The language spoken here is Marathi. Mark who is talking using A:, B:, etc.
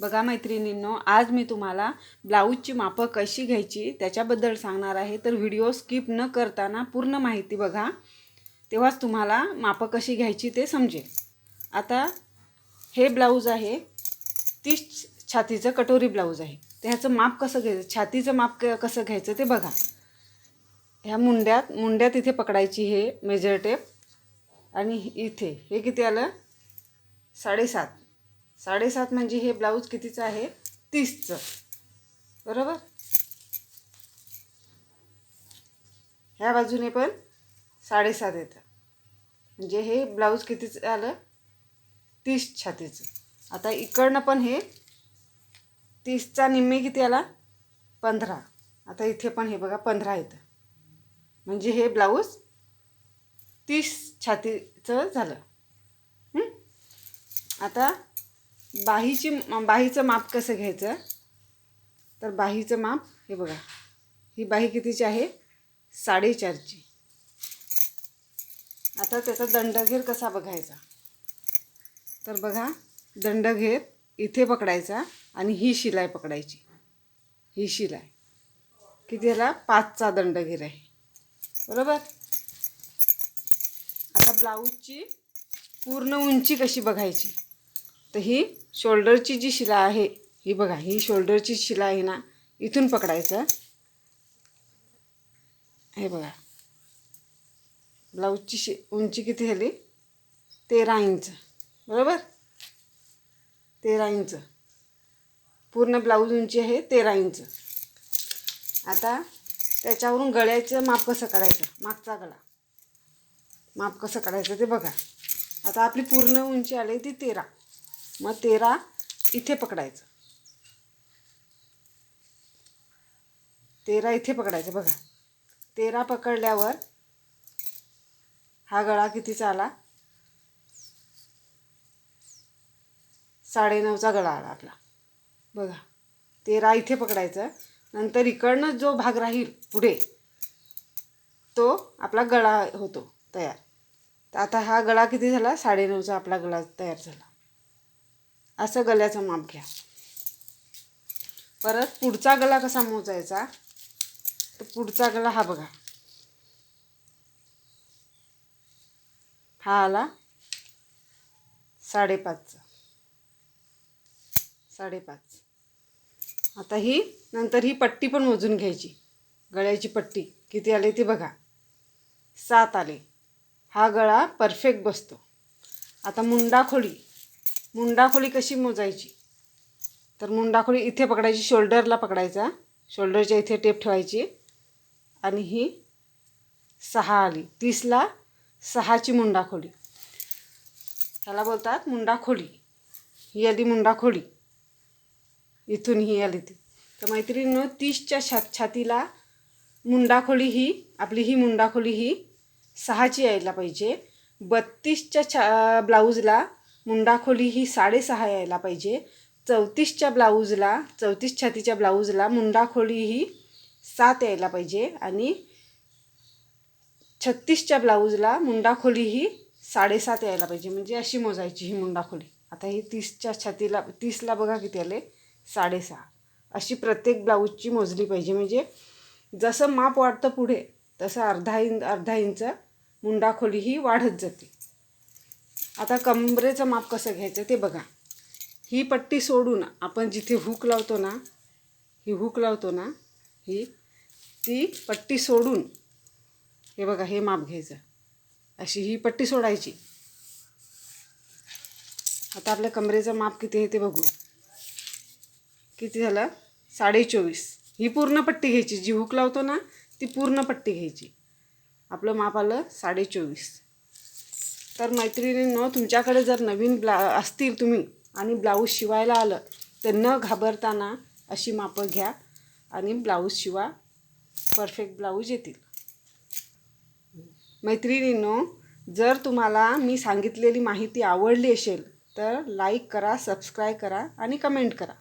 A: बघा मैत्रिणींनो आज मी तुम्हाला ब्लाऊजची मापं कशी घ्यायची त्याच्याबद्दल सांगणार आहे. तर व्हिडिओ स्किप न करताना पूर्ण माहिती बघा. तेव्हाच तुम्हाला मापं कशी घ्यायची ते समजेल. आता हे ब्लाऊज आहे तीस छातीचं कटोरी ब्लाऊज आहे. तर ह्याचं माप कसं घ्यायचं छातीचं माप क कसं घ्यायचं ते बघा. ह्या मुंड्यात मुंड्यात इथे पकडायची हे मेजर टेप आणि इथे हे किती आलं? साडेसात. साडेसात म्हणजे हे ब्लाऊज कितीचं आहे? तीसचं. बरोबर? ह्या बाजूने पण साडेसात येतं. म्हणजे हे ब्लाऊज कितीचं आलं? तीस छातीचं. आता इकडनं पण हे तीसचा निम्मे किती आला? पंधरा. आता इथे पण हे बघा पंधरा येतं. म्हणजे हे ब्लाऊज तीस छातीचं झालं. आता बाहीची बाहीचं माप कसं घ्यायचं? तर बाहीचं माप हे बघा. ही बाही कितीची आहे? साडेचारची. आता त्याचा दंडघेर कसा बघायचा? तर बघा दंडघेर इथे पकडायचा आणि ही शिलाई पकडायची. ही शिलाई. किती ह्याला पाचचा दंडघेर आहे. बरोबर? आता ब्लाऊजची पूर्ण उंची कशी बघायची? तर ही शोल्डरची जी शिला आहे ही बघा ही शोल्डरची शिला आहे ना इथून पकडायचं. हे बघा. ब्लाऊजची शि उंची किती झाली? तेरा इंच. बरोबर? तेरा इंच. पूर्ण ब्लाऊज उंची आहे तेरा इंच. आता त्याच्यावरून गळ्याचं माप कसं काढायचं मागचा गळा. माप कसं काढायचं ते बघा. आता आपली पूर्ण उंची आली ती तेरा. मग तेरा इथे पकडायचं. तेरा इथे पकडायचं बघा. तेरा पकडल्यावर हा गळा कितीचा आला साडेनऊचा गळा आला आपला. बघा. तेरा इथे पकडायचं. नंतर इकडनं जो भाग राहील पुढे तो आपला गळा होतो तयार. तर आता हा गळा किती झाला? साडेनऊचा आपला गळा तयार झाला. असं गळ्याचं माप घ्या. परत पुढचा गळा कसा मोजायचा? तर पुढचा गळा हा बघा. हा आला साडेपाचचा. साडेपाच. आता ही नंतर ही पट्टी पण मोजून घ्यायची. गळ्याची पट्टी. किती आली ती बघा. सात आले. हा गळा परफेक्ट बसतो. आता मुंडाखोळी मुंडाखोळी कशी मोजायची? तर मुंडाखोळी इथे पकडायची शोल्डरला पकडायचा. शोल्डरच्या इथे टेप ठेवायची. आणि ही सहा आली. तीसला सहाची मुंडाखोली. ह्याला बोलतात मुंडाखोली. ही आली मुंडाखोळी इथून ही आली ती. तर मैत्रिणीनं तीसच्या छा छातीला मुंडाखोळी ही आपली ही मुंडाखोली ही सहाची यायला पाहिजे. बत्तीसच्या छा ब्लाऊजला मुंडाखोली ही साडेसहा यायला पाहिजे. चौतीसच्या ब्लाऊजला चौतीस छातीच्या ब्लाऊजला मुंडाखोली ही सात यायला पाहिजे आणि छत्तीसच्या ब्लाऊजला मुंडाखोली ही साडेसात यायला पाहिजे. म्हणजे अशी मोजायची ही मुंडाखोली. आता ही तीसच्या छातीला तीसला बघा किती आले? साडेसहा. अशी प्रत्येक ब्लाऊजची मोजली पाहिजे. म्हणजे जसं माप वाढतं पुढे तसं अर्धा इंच अर्धा इंच मुंडाखोली ही वाढत जाते. आता कमरेचं माप कसं घ्यायचं ते बघा. ही पट्टी सोडून आपण जिथे हुक लावतो ना ही हुक लावतो ना ही ती पट्टी सोडून हे बघा हे माप घ्यायचं. अशी ही पट्टी सोडायची. आता आपल्या कमरेचं माप किती आहे ते बघू. किती झालं? साडे चोवीस ही पूर्ण पट्टी घ्यायची. जी हुक लावतो ना ती पूर्ण पट्टी घ्यायची. आपलं माप आलं साडे चोवीस तर मैत्रिणींनो तुमच्याकडे जर नवीन ब्ला असतील तुम्ही आणि ब्लाऊज शिवायला आलं तर न घाबरताना अशी मापं घ्या आणि ब्लाऊज शिवा. परफेक्ट ब्लाऊज येतील. मैत्रिणींनो जर तुम्हाला मी सांगितलेली माहिती आवडली असेल तर लाईक करा सबस्क्राईब करा आणि कमेंट करा.